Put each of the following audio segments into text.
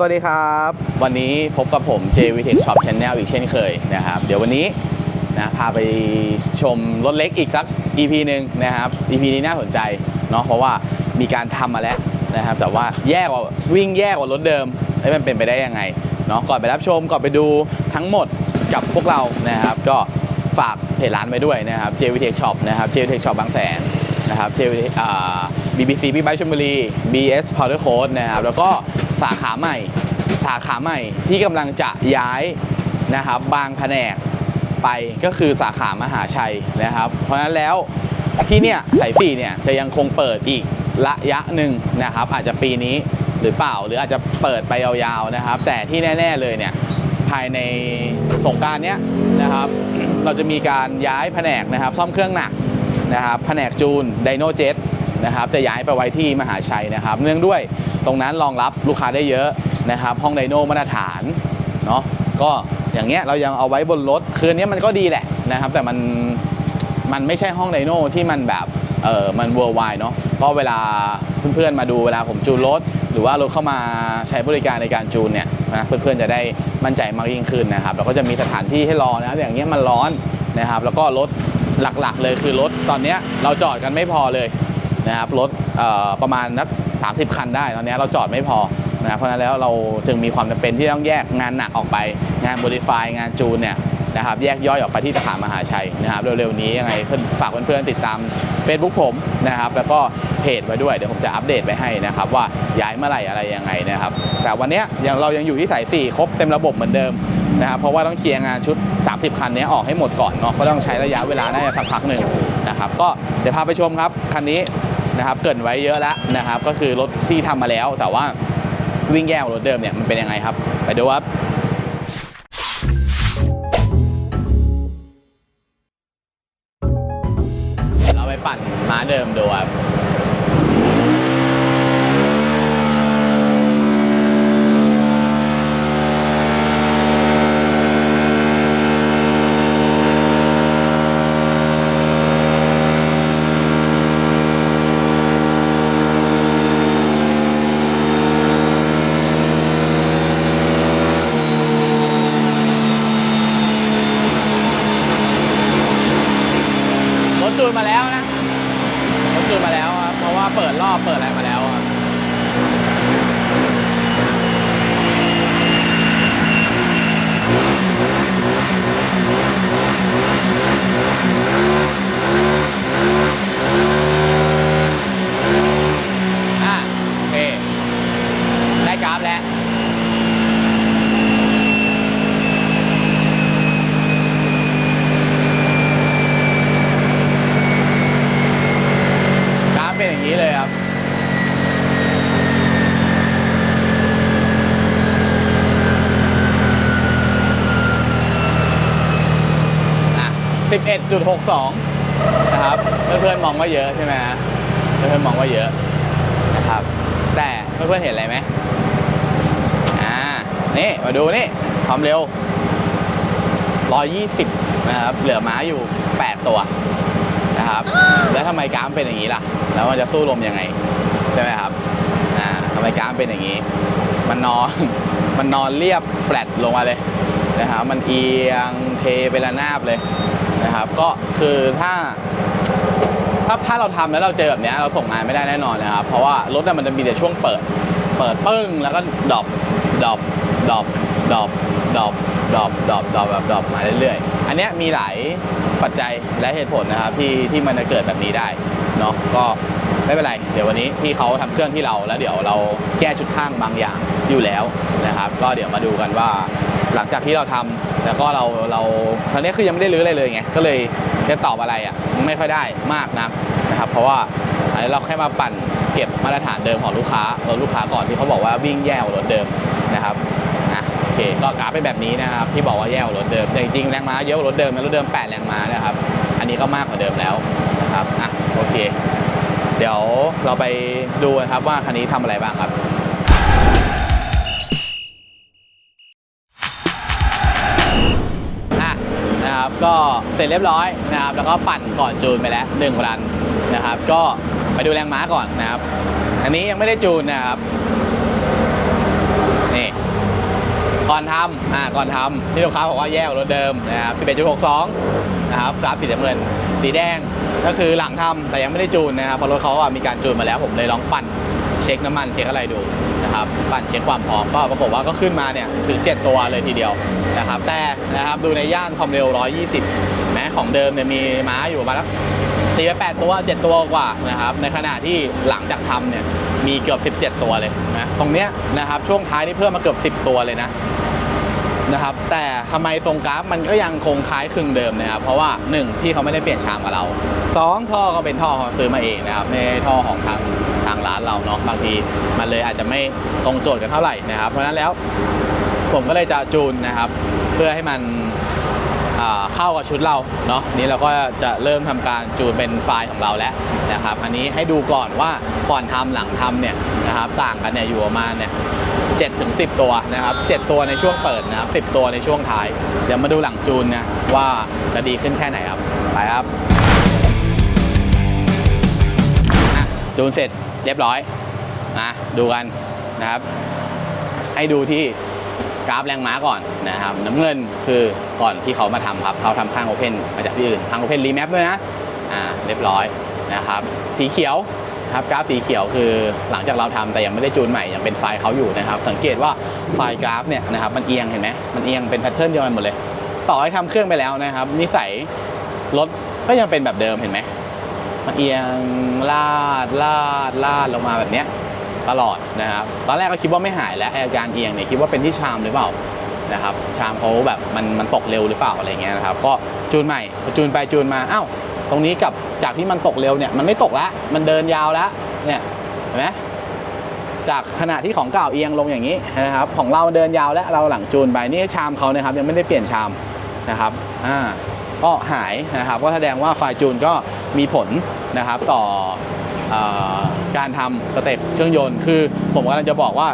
สวัสดีครับ วันนี้พบกับผม JVTech Shop Channel อีกเช่นเคยนะครับ เดี๋ยววันนี้นะพาไปชมรถเล็กอีกสัก EP หนึ่งนะครับ EP นี้น่าสนใจเนาะเพราะว่ามีการทำมาแล้วนะครับ แต่ว่าแย่กว่าวิ่งแย่กว่ารถเดิมเอ้มันเป็นไปได้ยังไงเนาะก่อนไปรับชมก่อนไปดูทั้งหมดกับพวกเรานะครับ ก็ฝากเพจร้านไว้ด้วยนะครับ JVTech Shop นะครับ JVTech Shop บางแสนนะครับ JV อ่า BBC บิ๊กไบชลบุรี BS Powder Coat นะครับแล้วก็ สาขาใหม่ สาขาใหม่ที่กำลังจะย้ายนะครับบางแผนกไปก็คือสาขามหาชัยนะครับ เพราะฉะนั้นแล้วที่เนี่ยสายสี่เนี่ยจะยังคงเปิดอีกระยะหนึ่งนะครับ อาจจะปีนี้หรือเปล่าหรืออาจจะเปิดไปยาวๆนะครับ แต่ที่แน่ ๆเลยเนี่ยภายในสงการเนี้ยนะครับเราจะมีการย้ายแผนกนะครับ ซ่อมเครื่องหนักนะครับแผนกจูนไดโนเจ็ต นะครับจะย้ายไปไว้ที่มหาชัยนะครับ เนื่องด้วยตรงนั้นรองรับลูกค้าได้เยอะนะครับ ห้องไดโนมาตรฐานเนาะก็อย่างเงี้ยเรายังเอาไว้บนรถคืนนี้มันก็ดีแหละนะครับ แต่มันมันไม่ใช่ห้องไดโนที่มันแบบเออมันเวอร์ไวเนาะเพราะเวลาเพื่อนๆมาดูเวลาผมจูนรถ หรือว่ารถเข้ามาใช้บริการในการจูนเนี่ยนะเพื่อนๆจะได้มั่นใจมากยิ่งขึ้นนะครับแล้วก็จะมีสถานที่ให้รอนะครับอย่างเงี้ยมันร้อนนะครับ แล้วก็รถหลักๆเลยคือรถตอนเนี้ยเราจอดกันไม่พอเลย นะครับรถประมาณนัก 30 คันได้ตอนนี้เราจอดไม่พอนะครับเพราะนั้นแล้วเราจึงมีความจำเป็นที่ต้องแยกงานหนักออกไป งานบริฟายงานจูนเนี่ยนะครับแยกย่อยออกไปที่สาขามหาชัยนะครับเร็วๆนี้ยังไงเพื่อนฝากเพื่อนๆติดตาม Facebook ผมนะครับแล้วก็เพจไว้ด้วยเดี๋ยวผมจะอัปเดตไว้ให้นะครับว่าย้ายเมื่อไหร่อะไรยังไงนะครับแต่วันนี้ยังเรายังอยู่ที่สาย4ครบเต็มระบบเหมือนเดิมนะครับเพราะว่าต้องเคลียร์งานชุด 30 คันนี้ออกให้หมดก่อนเนาะก็ต้องใช้ระยะเวลาน่าจะสักพักหนึ่งนะครับก็เดี๋ยวพาไปชมครับคันนี้ นะครับเกินไว้เยอะแล้วนะครับ ก็คือรถที่ทำมาแล้ว แต่ว่าวิ่งแย่กว่ารถเดิมเนี่ยมันเป็นยังไงครับ ไปดูครับเราไปปั่นม้าเดิมดูครับ รถจูนมาแล้วนะ รถจูนมาแล้วครับ เพราะว่าเปิดรอบเปิดอะไรมาแล้วครับ อะ โอเค ได้กราฟแล้ว กราฟเป็นอย่างนี้เลยครับ อะ 11.62 นะครับ เพื่อนๆมองว่าเยอะใช่ไหมฮะเพื่อนๆมองว่าเยอะนะครับ แต่เพื่อนๆเห็นอะไรไหมอ่า นี่มาดูนี่ความเร็ว 120 นะครับ เหลือม้าอยู่ 8 ตัวนะครับ แล้วทำไมกรามเป็นอย่างนี้ล่ะ แล้วมันจะสู้ลมยังไง ใช่ไหมครับ อ่าทำไมกรามเป็นอย่างนี้ มันนอน มันนอนเรียบแฟลตลงมาเลยนะครับ มันเอียงเทไประนาบเลย นะครับ ก็คือถ้า ถ้าถ้าเราทำแล้วเราเจอแบบนี้เราส่งงานไม่ได้แน่นอนนะครับ เพราะว่ารถน่ะมันจะมีแต่ช่วงเปิด เปิดปึ้งแล้วก็ดรอปดรอปดรอปดรอปดรอปดรอปดรอปดรอปแบบดรอปมาเรื่อยๆ อันเนี้ยมีหลายปัจจัยและเหตุผลนะครับที่ที่มันจะเกิดแบบนี้ได้เนาะก็ไม่เป็นไร เดี๋ยววันนี้พี่เขาทำเครื่องที่เราแล้วเดี๋ยวเราแก้ชุดข้างบางอย่างอยู่แล้วนะครับ ก็เดี๋ยวมาดูกันว่า หลังจากที่เราทำแล้วก็เราเราครั้งนี้คือยังไม่ได้รื้ออะไรเลยไงก็เลยจะตอบอะไรอะไม่ค่อยได้มากนักนะครับ เพราะว่าอันนี้เราแค่มาปั่นเก็บมาตรฐานเดิมของลูกค้ารถลูกค้าก่อนที่เขาบอกว่าวิ่งแย่กว่ารถเดิมนะครับอะโอเคก็กราฟเป็นแบบนี้นะครับ ที่บอกว่าแย่กว่ารถเดิมแต่จริงๆแรงม้าเยอะกว่ารถเดิมรถเดิม8แรงม้านะครับ อันนี้ก็มากกว่าเดิมแล้วนะครับอะโอเค เดี๋ยวเราไปดูกันครับว่าคันนี้ทำอะไรบ้างครับ ก็เสร็จเรียบร้อยนะครับ แล้วก็ปั่นก่อนจูนไปแล้วหนึ่งรันนะครับ ก็ไปดูแรงม้าก่อนนะครับ อันนี้ยังไม่ได้จูนนะครับนี่ก่อนทำอ่าก่อนทำที่ลูกค้าบอกว่าแย่กว่ารถเดิมนะครับ11.62นะครับกราฟสีน้ำเงินสีแดงก็คือหลังทำแต่ยังไม่ได้จูนนะครับเพราะรถเขาอะมีการจูนมาแล้ว ผมเลยลองปั่นเช็คน้ำมันเช็คอะไรดูนะครับปั่นเช็คความพร้อมก็ปรากฏว่าก็ขึ้นมาเนี่ยถึง 7 ตัวเลยทีเดียว นะครับแต่นะครับดูในย่านความเร็ว 120แม้ของเดิมเนี่ยมีม้าอยู่ประมาณสักตีไป8ตัว 7 ตัวกว่านะครับในขณะที่หลังจากทำเนี่ยมีเกือบ 17 ตัวเลยนะตรงเนี้ยนะครับช่วงท้ายนี่เพิ่มมาเกือบ 10 ตัวเลยนะนะครับแต่ทำไมตรงกราฟมันก็ยังคงคล้ายคลึงเดิมนะครับเพราะว่า1พี่เขาไม่ได้เปลี่ยนชามกับเรา 2 ท่อก็เป็นท่อเขาซื้อมาเองนะครับไม่ท่อของทางทางร้านเราเนาะบางทีมันเลยอาจจะไม่ตรงโจทย์กันเท่าไหร่นะครับเพราะนั้นแล้ว ผมก็เลยจะจูนนะครับ เพื่อให้มันเข้ากับชุดเราเนาะนี่เราก็จะเริ่มทำการจูนเป็นไฟล์ของเราแล้วนะครับ อันนี้ให้ดูก่อนว่าก่อนทำหลังทำเนี่ยนะครับต่างกันเนี่ยอยู่ประมาณเนี่ยเจ็ดถึงสิบตัวนะครับเจ็ดตัวในช่วงเปิดนะครับสิบตัวในช่วงท้าย เดี๋ยวมาดูหลังจูนนะว่าจะดีขึ้นแค่ไหนครับไปครับจูนเสร็จเรียบร้อยนะดูกันนะครับ ให้ดูที่ กราฟแรงม้าก่อนนะครับน้ำเงินคือก่อนที่เขามาทำครับเขาทำข้างโอเพนมาจากที่อื่นข้างโอเพนรีแมปด้วยนะอ่าเรียบร้อยนะครับสีเขียวครับกราฟสีเขียวคือหลังจากเราทำแต่ยังไม่ได้จูนใหม่ยังเป็นไฟล์เขาอยู่นะครับ สังเกตว่าไฟล์กราฟเนี่ยนะครับมันเอียงเห็นไหมมันเอียงเป็นแพทเทิร์นเดียวกันหมดเลย ต่อให้ทำเครื่องไปแล้วนะครับ นิสัยรถก็ยังเป็นแบบเดิมเห็นไหมมันเอียงลาดลาดลาดลงมาแบบเนี้ย ตลอดนะครับ ตอนแรกก็คิดว่าไม่หายแล้วอาการเอียงเนี่ยคิดว่าเป็นที่ชามหรือเปล่านะครับ ชามเขาแบบมันมันตกเร็วหรือเปล่าอะไรเงี้ยนะครับ ก็จูนใหม่จูนไปจูนมาอ้าวตรงนี้กับจากที่มันตกเร็วเนี่ยมันไม่ตกแล้วมันเดินยาวแล้วเนี่ยเห็นไหมจากขณะที่ของเก่าเอียงลงอย่างนี้นะครับ ของเราเดินยาวแล้วเราหลังจูนไปนี่ชามเขานะครับยังไม่ได้เปลี่ยนชามนะครับอ่าก็หายนะครับก็แสดงว่าไฟจูนก็มีผลนะครับต่ออ่อ การทำสเต็ปเครื่องยนต์ คือผมกำลังจะบอกว่า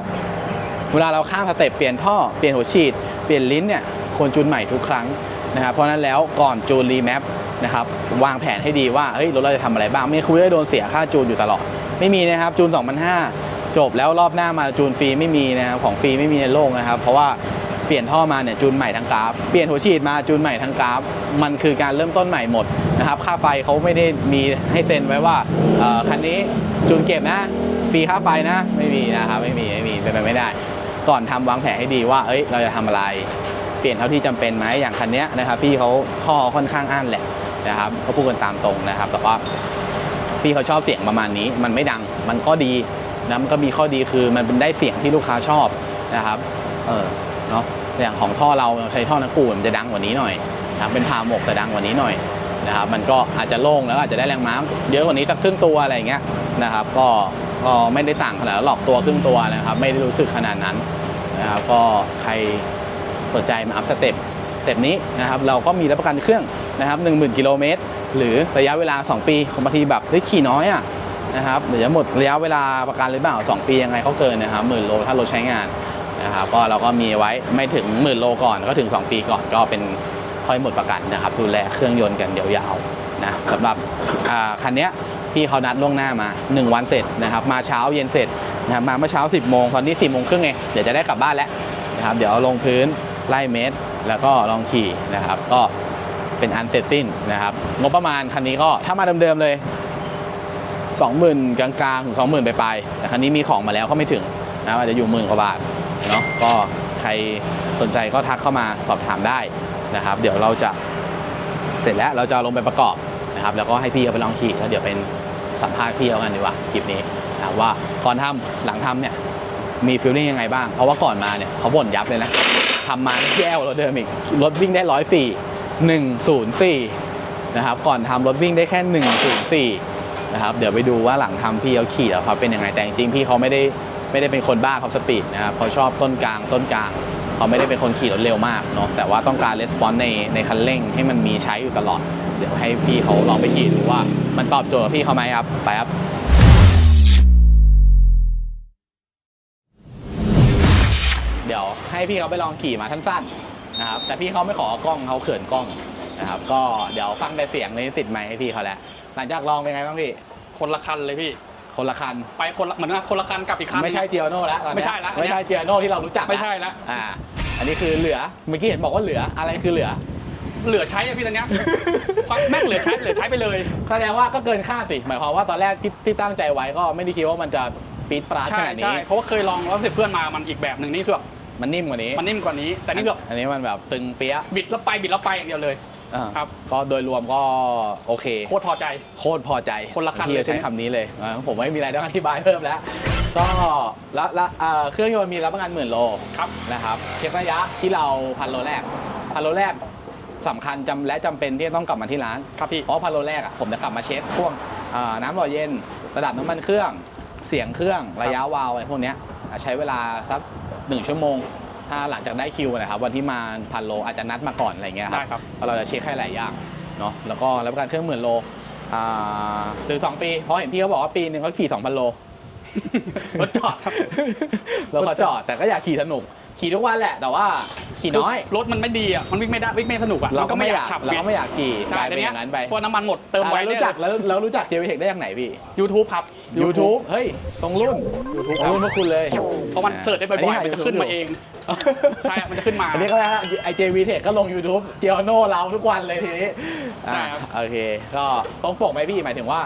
เวลาเราข้ามสเต็ปเปลี่ยนท่อเปลี่ยนหัวฉีด เปลี่ยนลิ้นเนี่ยควรจูนใหม่ทุกครั้งนะครับเพราะนั้นแล้วก่อนจูนรีแมปนะครับวางแผนให้ดีว่าเฮ้ยรถเราจะทำอะไรบ้าง ไม่คุยได้โดนเสียค่าจูนอยู่ตลอด ไม่มีนะครับจูน2,500จบแล้วรอบหน้ามาจูนฟรีไม่มีนะครับของฟรีไม่มีในโลกนะครับ เพราะว่า เปลี่ยนท่อมาเนี่ยจูนใหม่ทั้งกราฟ เปลี่ยนหัวฉีดมาจูนใหม่ทั้งกราฟ มันคือการเริ่มต้นใหม่หมดนะครับ ค่าไฟเขาไม่ได้มีให้เซ็นไว้ว่าคันนี้จูนเก็บนะ ฟรีค่าไฟนะ ไม่มีนะครับ ไม่มี ไม่มี เป็นไปไม่ได้ ก่อนทำวางแผนให้ดีว่า เอ้ย เราจะทำอะไร เปลี่ยนเท่าที่จำเป็นไหมอย่างคันนี้นะครับ พี่เขาท่อค่อนข้างอั้นแหละนะครับเขาพูดกันตามตรงนะครับ แต่ว่าพี่เขาชอบเสียงประมาณนี้ มันไม่ดัง มันก็ดีนะมันก็มีข้อดีคือมันเป็นได้เสียงที่ลูกค้าชอบนะครับ เออ เนาะอย่างของท่อเราเราใช้ท่อนักกูมันจะดังกว่านี้หน่อยนะครับเป็นพาหมกแต่ดังกว่านี้หน่อยนะครับมันก็อาจจะโล่งแล้วอาจจะได้แรงม้าเยอะกว่านี้สักครึ่งตัวอะไรอย่างเงี้ยนะครับก็ก็ไม่ได้ต่างขนาดหลอกตัวครึ่งตัวนะครับไม่ได้รู้สึกขนาดนั้นนะครับก็ใครสนใจมาอัพสเต็ปสเต็ปนี้นะครับเราก็มีรับประกันเครื่องนะครับ10,000กิโลเมตรหรือระยะเวลา 2 ปีของบางทีแบบเฮ้ยขี่น้อยอะนะครับเดี๋ยวจะหมดระยะเวลาประกันหรือเปล่า2 ปียังไงเขาเกินนะครับหมื่นโลถ้ารถใช้งาน นะครับก็เราก็มีไว้ไม่ถึงหมื่นโลก่อนก็ถึง 2 ปีก่อนก็เป็นค่อยหมดประกันนะครับ ดูแลเครื่องยนต์กันเดี๋ยวยาวนะสำหรับคันนี้พี่เขานัดล่วงหน้ามา 1 วันเสร็จนะครับ มาเช้าเย็นเสร็จนะครับมาเมื่อเช้า 10 โมงตอนนี้10โมงครึ่งเองเดี๋ยวจะได้กลับบ้านแล้วนะครับเดี๋ยวลงพื้นไล่เมตร แล้วก็ลองขี่นะครับ ก็เป็นอันเสร็จสิ้นนะครับงบประมาณคันนี้ก็ถ้ามาเดิมๆเลย20,000กลางๆถึง20,000ไปลายๆแต่คันนี้มีของมาแล้วก็ไม่ถึงนะอาจจะอยู่หมื่นกว่าบาท ก็ใครสนใจก็ทักเข้ามาสอบถามได้นะครับ เดี๋ยวเราจะเสร็จแล้วเราจะลงไปประกอบนะครับ แล้วก็ให้พี่เอาไปลองขี่แล้วเดี๋ยวเป็นสัมภาษณ์พี่เอากันดีกว่าคลิปนี้นะว่าก่อนทำหลังทำเนี่ยมีฟีลลิ่งยังไงบ้าง เพราะว่าก่อนมาเนี่ยเขาบ่นยับเลยนะทำมาแย่วรถเดิมอีกรถวิ่งได้ร้อยสี่หนึ่งศูนย์สี่นะครับก่อนทำรถวิ่งได้แค่หนึ่งศูนย์สี่นะครับเดี๋ยวไปดูว่าหลังทำพี่เขาขี่แล้วเขาเป็นยังไงแต่จริงๆพี่เขาไม่ได้ ไม่ได้เป็นคนบ้าท็อปสปีดนะครับเขาชอบต้นกลางต้นกลางเขาไม่ได้เป็นคนขี่รถเร็วมากเนาะแต่ว่าต้องการレスปอนในในคันเร่งให้มันมีใช้อยู่ตลอด เดี๋ยวให้พี่เขาลองไปขี่ดูว่า มันตอบโจทย์กับพี่เขาไหมครับไปครับเดี๋ยวให้พี่เขาไปลองขี่มาสั้นๆนะครับแต่พี่เขาไม่ขอกล้องเขาเขินกล้องนะครับก็เดี๋ยวฟังแต่เสียงนี้ติดไมค์ให้พี่เขาแล้วหลังจากลองเป็นไงบ้างพี่คนละคันเลยพี่ คนละคัน ไปคนละเหมือนว่าคนละคันกับอีกคัน ไม่ใช่เจียโน่แล้วตอนเนี้ยไม่ใช่ละไม่ใช่เจียโน่ที่เรารู้จักไม่ใช่ละอ่า อันนี้คือเหลือเมื่อกี้เห็นบอกว่าเหลืออะไรคือเหลือ เหลือใช้อะพี่ตอนเนี้ยความแม่งเหลือใช้เหลือใช้ไปเลยแสดงว่าก็เกินคาดสิหมายความว่าตอนแรกที่ที่ตั้งใจไว้ก็ไม่ได้คิดว่ามันจะปี๊ดปราดขใช่นาดใช่นี้เพราะว่าเคยลองแล้วเสร็จเพื่อนมามันอีกแบบหนึ่งนี่คือแบบมันนิ่มกว่านี้ มันนิ่มกว่านี้ แต่นี่แบบอันนี้มันแบบตึงเปี้ยะบิดแล้วไปบิดแล้วไปอย่างเดียวเลย อ่าครับ ก็โดยรวมก็โอเค โคตรพอใจ โคตรพอใจคนละคันที่เลยจะใช้คำนี้เลยอ่าผมไม่มีอะไรต้องอธิบายเพิ่มแล้ว ก็แล้วแล้วเอ่อเครื่องยนต์มีรับประกันหมื่นโล ครับ นะครับเช็คระยะที่เราพันโลแรกพันโลแรกสำคัญจำและจำเป็นที่จะต้องกลับมาที่ร้าน ครับพี่ เพราะพันโลแรกอะผมจะกลับมาเช็คพวกอ่าน้ำหล่อเย็น ระดับน้ำมันเครื่อง เสียงเครื่องระยะวาล์วอะไรพวกเนี้ยอะใช้เวลาสักหนึ่งชั่วโมง ถ้าหลังจากได้คิวนะครับวันที่มาพันโลอาจจะนัดมาก่อนอะไรเงี้ยครัได้ครับ เพราะเราจะเช็คให้หลายอย่างเนาะแล้วก็รับประกันเครื่องหมื่นโลอ่าถึงสองปี เพราะเห็นพี่เขาบอกว่าปีหนึ่งเขาขี่2,000โล รถจอดครับ รถเขาจอดแต่ก็อยากขี่สนุก ขี่ทุกวันแหละ แต่ว่าขี่น้อย รถมันไม่ดีอะ มันวิ่งไม่ได้วิ่งไม่สนุกอะเราก็ไม่อยากขับเราก็ไม่อยากขี่กใช่ลายแต่เป็นอเนี้ยย่างนั้นไปพอน้ำมันหมดเติมไว้อะแล้วรู้จักแล้วแล้วรู้จักเจวิเทคได้จากไหนพี่ยูทูบครับ YouTube เฮ้ย ตรงรุ่น YouTube ตรงรุ่นพวกคุณเลยเพราะมันเสิร์ชได้บ่อยๆมันจะขึ้นมาเองใช่มันจะขึ้นมาอันนี้ก็ไอเจวีเทคก็ลง YouTube เจียโน่เราทุกวันเลยทีนี้ใช่อะครับโอเค ก็ตรงปกไหมพี่หมายถึงว่า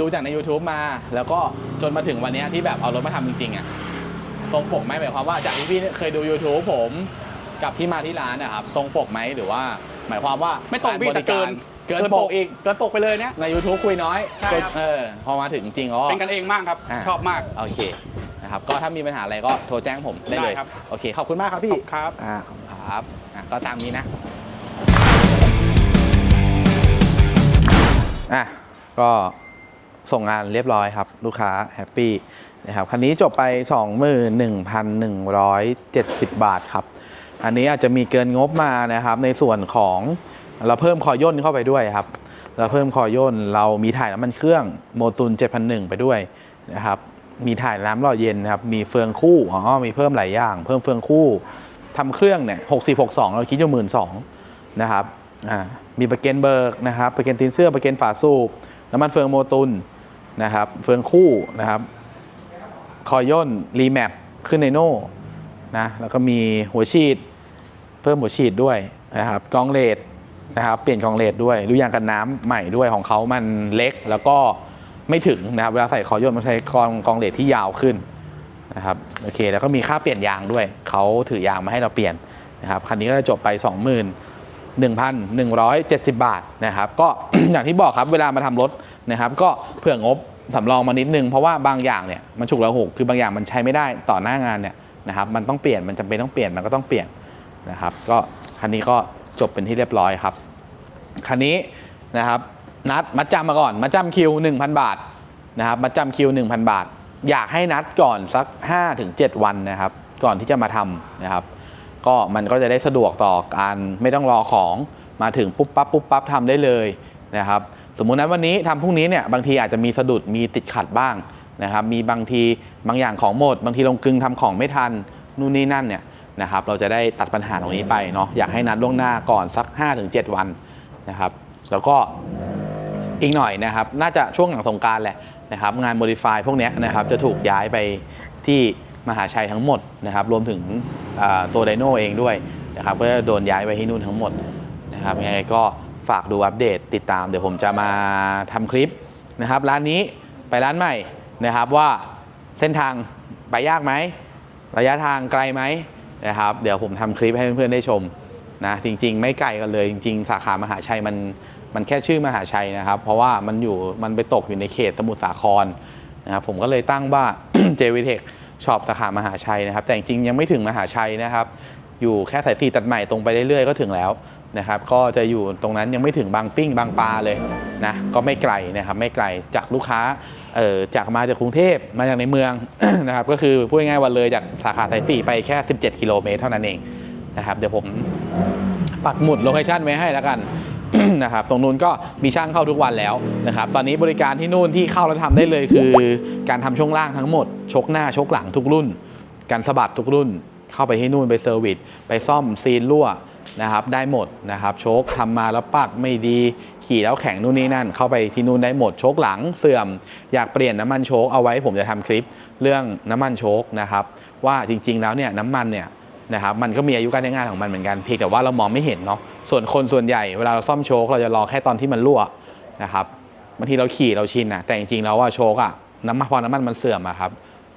ดูจากใน YouTube มา แล้วก็จนมาถึงวันเนี้ยที่แบบเอารถมาทำจริงๆอะ ตรงปกไหมหมายความว่าจากที่พี่เคยดู YouTube ผมกับที่มาที่ร้านนะครับตรงปกไหมหรือว่า หมายความว่าไม่ตรงพี่ารบแต่ริเกินเกินปกอีกเกินปกไปเลยเนี่ยใน YouTube คุยน้อยใช่ครับ เออพอมาถึงจริงๆก็เป็นกันเองมากครับ อ่า ชอบมาก โอเคนะครับก็ถ้ามีปัญหาอะไรก็โทรแจ้งผมได้เลยได้ครับ โอเคขอบคุณมากครับพี่ขอบคุณครับ อ่าขอบคุณครับอะก็ตามนี้นะอะก็ ส่งงานเรียบร้อยครับ ลูกค้าแฮปปี้นะครับคันนี้จบไป 21,170 บาทครับ อันนี้อาจจะมีเกินงบมานะครับ ในส่วนของเราเพิ่มคอย่นเข้าไปด้วยครับ เราเพิ่มคอย่นเรามีถ่ายน้ำมันเครื่องโมตุน7,001 ไปด้วยนะครับ มีถ่ายน้ำหล่อเย็นนะครับ มีเฟืองคู่อ๋อมีเพิ่มหลายอย่าง เพิ่มเฟืองคู่ทำเครื่องเนี่ย60 62 เราคิดอยู่หมื่นสองนะครับอ่ามีประเกันเบิร์กนะครับประเกันตีนเสื้อประเกันฝาสูบน้ำมันเฟืองโมตุน นะครับเฟืองคู่นะครับคอย่นรีแมปขึ้นในโน่นะแล้วก็มีหัวฉีด เพิ่มหัวฉีดด้วยนะครับกองเลดนะครับเปลี่ยนกองเลดด้วยรูยางกันน้ำใหม่ด้วยของเขามันเล็กแล้วก็ไม่ถึงนะครับเวลาใส่คอย่นมันใช้กองกองเลดที่ยาวขึ้นนะครับโอเคแล้วก็มีค่าเปลี่ยนยางด้วย เขาถือยางมาให้เราเปลี่ยนนะครับคันนี้ก็จะจบไป21,170 บาทนะครับ ก็อย่างที่บอกครับเวลามาทำรถ นะครับก็เผื่องบสำรองมานิดนึงเพราะว่าบางอย่างเนี่ยมันฉุกละหุกคือบางอย่างมันใช้ไม่ได้ต่อหน้างานเนี่ยนะครับมันต้องเปลี่ยนมันจำเป็นต้องเปลี่ยนมันก็ต้องเปลี่ยนนะครับก็คันนี้ก็จบเป็นที่เรียบร้อยครับคันนี้นะครับนัดมัดจำมาก่อนมัดจำคิว 1,000 บาทนะครับมัดจำคิว 1,000 บาท อยากให้นัดก่อนสัก 5-7 วันนะครับก่อนที่จะมาทำนะครับก็มันก็จะได้สะดวกต่อการไม่ต้องรอของมาถึงปุ๊บปั๊บปุ๊บปั๊บทำได้เลยนะครับ สมมุตินั้นวันนี้ทำพรุ่งนี้เนี่ยบางทีอาจจะมีสะดุดมีติดขัดบ้างนะครับมีบางทีบางอย่างของหมด บางทีลงกลึงทำของไม่ทันนู่นนี่นั่นเนี่ยนะครับเราจะได้ตัดปัญหาตรงนี้ไปเนาะอยากให้นัดล่วงหน้าก่อนสัก 5-7 วันนะครับแล้วก็อีกหน่อยนะครับน่าจะช่วงหลังสงการแหละนะครับงาน Modify พวกนี้นะครับจะถูกย้ายไปที่มหาชัยทั้งหมดนะครับรวมถึงตัวไดโนเองด้วยนะครับก็จะโดนย้ายไปที่นู่นทั้งหมดนะครับยังไงก็ ฝากดูอัปเดตติดตามเดี๋ยวผมจะมาทำคลิปนะครับ ร้านนี้ไปร้านใหม่นะครับว่าเส้นทางไปยากไหมระยะทางไกลไหมนะครับ เดี๋ยวผมทำคลิปให้เพื่อนๆได้ชมนะจริง ๆ ไม่ไกลกันเลยจริง ๆ สาขามหาชัยมันมันแค่ชื่อมหาชัยนะครับ เพราะว่ามันอยู่มันไปตกอยู่ในเขตสมุทรสาครนะครับผมก็เลยตั้งว่าเจวิเทคชอบสาขามหาชัยนะครับ แต่จริงๆยังไม่ถึงมหาชัยนะครับ อยู่แค่สายสีตัดใหม่ตรงไปเรื่อยๆก็ถึงแล้ว นะครับก็จะอยู่ตรงนั้นยังไม่ถึงบางปิ้งบางปลาเลยนะก็ไม่ไกลนะครับไม่ไกลจากลูกค้าเอ่อจากมาจากกรุงเทพมาจากในเมืองนะครับก็คือพูดง่ายๆว่าเลยจากสาขาสายสี่ไปแค่ 17 กิโลเมตรเท่านั้นเองนะครับเดี๋ยวผมปักหมุดโลเคชั่นไว้ให้แล้วกันนะครับตรงนู้นก็มีช่างเข้าทุกวันแล้วนะครับตอนนี้บริการที่นู่นที่เข้าแล้วทำได้เลยคือ การทำช่วงล่างทั้งหมด ชกหน้าชกหลังทุกรุ่น การสะบัดทุกรุ่น เข้าไปที่นู่นไปเซอร์วิสไปซ่อมซีนรั่ว นะครับได้หมดนะครับโชคทำมาแล้วปักไม่ดีขี่แล้วแข็งนู่นนี่นั่น เข้าไปที่นู่นได้หมดโชคหลังเสื่อม อยากเปลี่ยนน้ำมันโชคเอาไว้ผมจะทำคลิปเรื่องน้ำมันโชคนะครับว่าจริง ๆ แล้วเนี่ยน้ำมันเนี่ยนะครับมันก็มีอายุการใช้งานของมันเหมือนกันเพียงแต่ว่าเรามองไม่เห็นเนาะส่วนคนส่วนใหญ่เวลาเราซ่อมโชคเราจะรอแค่ตอนที่มันรั่วนะครับบางทีเราขี่เราชินนะแต่จริงๆแล้วว่าโชคอะน้ำมันพอน้ำมันมันเสื่อมอะครับ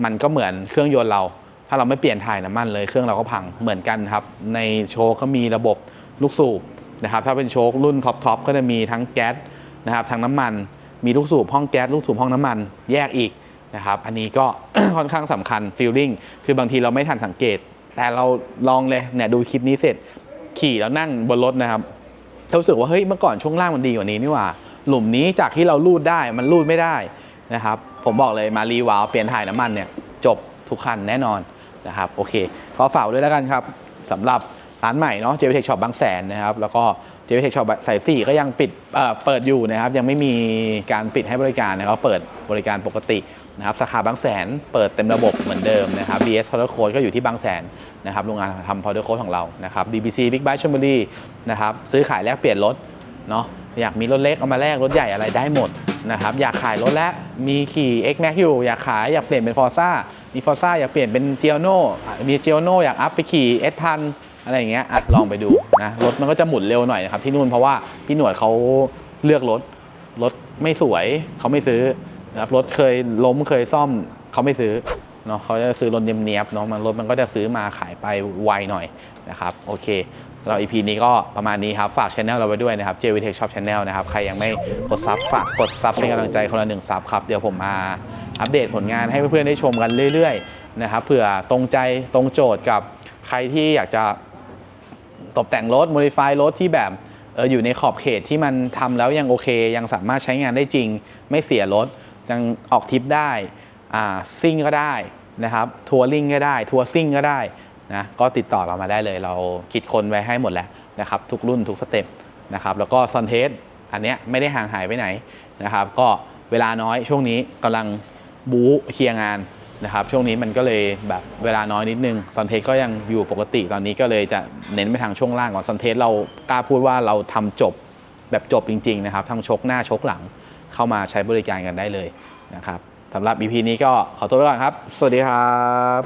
มันก็เหมือนเครื่องยนต์เรา ถ้าเราไม่เปลี่ยนถ่ายน้ำมันเลยเครื่องเราก็พังเหมือนกันครับ ในโชคก็มีระบบลูกสูบนะครับ ถ้าเป็นโชครุ่นท็อปทอปก็จะมีทั้งแก๊สนะครับทั้งน้ำมัน มีลูกสูบห้องแก๊สลูกสูบห้องน้ำมันแยกอีกนะครับ อันนี้ก็ค่อนข้างสำคัญฟีลลิ่งคือบางทีเราไม่ทันสังเกต แต่เราลองเลยเนี่ยดูคลิปนี้เสร็จขี่แล้วนั่งบนรถนะครับรู้สึกว่าเฮ้ยเมื่อก่อนช่วงล่างมันดีกว่านี้นี่หว่า หลุมนี้จากที่เราลูดได้มันลูดไม่ได้นะครับ ผมบอกเลยมารีวาลเปลี่ยนถ่ายน้ำมันเนี่ยจบทุกคันแน่นอน นะครับโอเคก็ฝากด้วยแล้วกันครับสำหรับร้านใหม่เนาะเจวิเทคช็อปบางแสนนะครับแล้วก็เจวิเทคช็อปสายสี่ก็ยังปิดเอ่อเปิดอยู่นะครับยังไม่มีการปิดให้บริการนะครับเปิดบริการปกตินะครับสาขาบางแสนเปิดเต็มระบบเหมือนเดิมนะครับ BS Powder Coat ก็อยู่ที่บางแสนนะครับโรงงานทำ Powder Coat ของเรานะครับ DBC Big Bike ชลบุรีนะครับซื้อขายแลกเปลี่ยนรถเนาะ อยากมีรถเล็กเอามาแลกรถใหญ่อะไรได้หมดนะครับอยากขายรถแล้วมีขี่ X Max อยู่อยากขายอยากเปลี่ยนเป็น Forza มี Forza อยากเปลี่ยนเป็น g i o n o มี g i o n o อยากอัพไปขี่ S พันอะไรอย่างเงี้ยอะลองไปดูนะรถมันก็จะหมุนเร็วหน่อยนะครับที่นู่นเพราะว่าพี่หน่วยเขาเลือกรถรถไม่สวยเขาไม่ซื้อนะครับรถเคยล้มเคยซ่อมเขาไม่ซื้อเนาะเขาจะซื้อรถเนียบๆเนาะมันรถมันก็จะซื้อมาขายไปไวหน่อยนะครับโอเคำหรับ EP นี้ก็ประมาณนี้ครับ ฝากช anel เราไว้ด้วยนะครับ JV Tech Shop Channel นะครับ ใครยังไม่กดซับฝากกดซับเป็นกำลังใจคนละหนึ่งซับครับ เดี๋ยวผมมาอัปเดตผลงานให้เพื่อนๆได้ชมกันเรื่อยๆนะครับเผื่อตรงใจตรงโจทย์กับใครที่อยากจะตกแต่งรถ modify รถที่แบบเอออยู่ในขอบเขตที่มันทำแล้วยังโอเค ยังสามารถใช้งานได้จริง ไม่เสียรถ ยังออกทริปได้อ่าซิ่งก็ได้นะครับทัวริงก็ได้ ทัวร์ซิ่งก็ได้ นะก็ติดต่อเรามาได้เลย เราคิดคนไว้ให้หมดแล้วนะครับทุกรุ่นทุกสเต็ปนะครับแล้วก็ซอนเทสอันเนี้ยไม่ได้ห่างหายไปไหนนะครับก็เวลาน้อยช่วงนี้กำลังบู๊เคลียร์งานนะครับช่วงนี้มันก็เลยแบบเวลาน้อยนิดนึงซอนเทสก็ยังอยู่ปกติตอนนี้ก็เลยจะเน้นไปทางช่วงล่างก่อนซอนเทสเรากล้าพูดว่าเราทำจบแบบจบจริง ๆ นะครับ ทั้งชกหน้าชกหลังเข้ามาใช้บริการกันได้เลยนะครับสำหรับ EP นี้ก็ขอตัวไปก่อนครับ สวัสดีครับ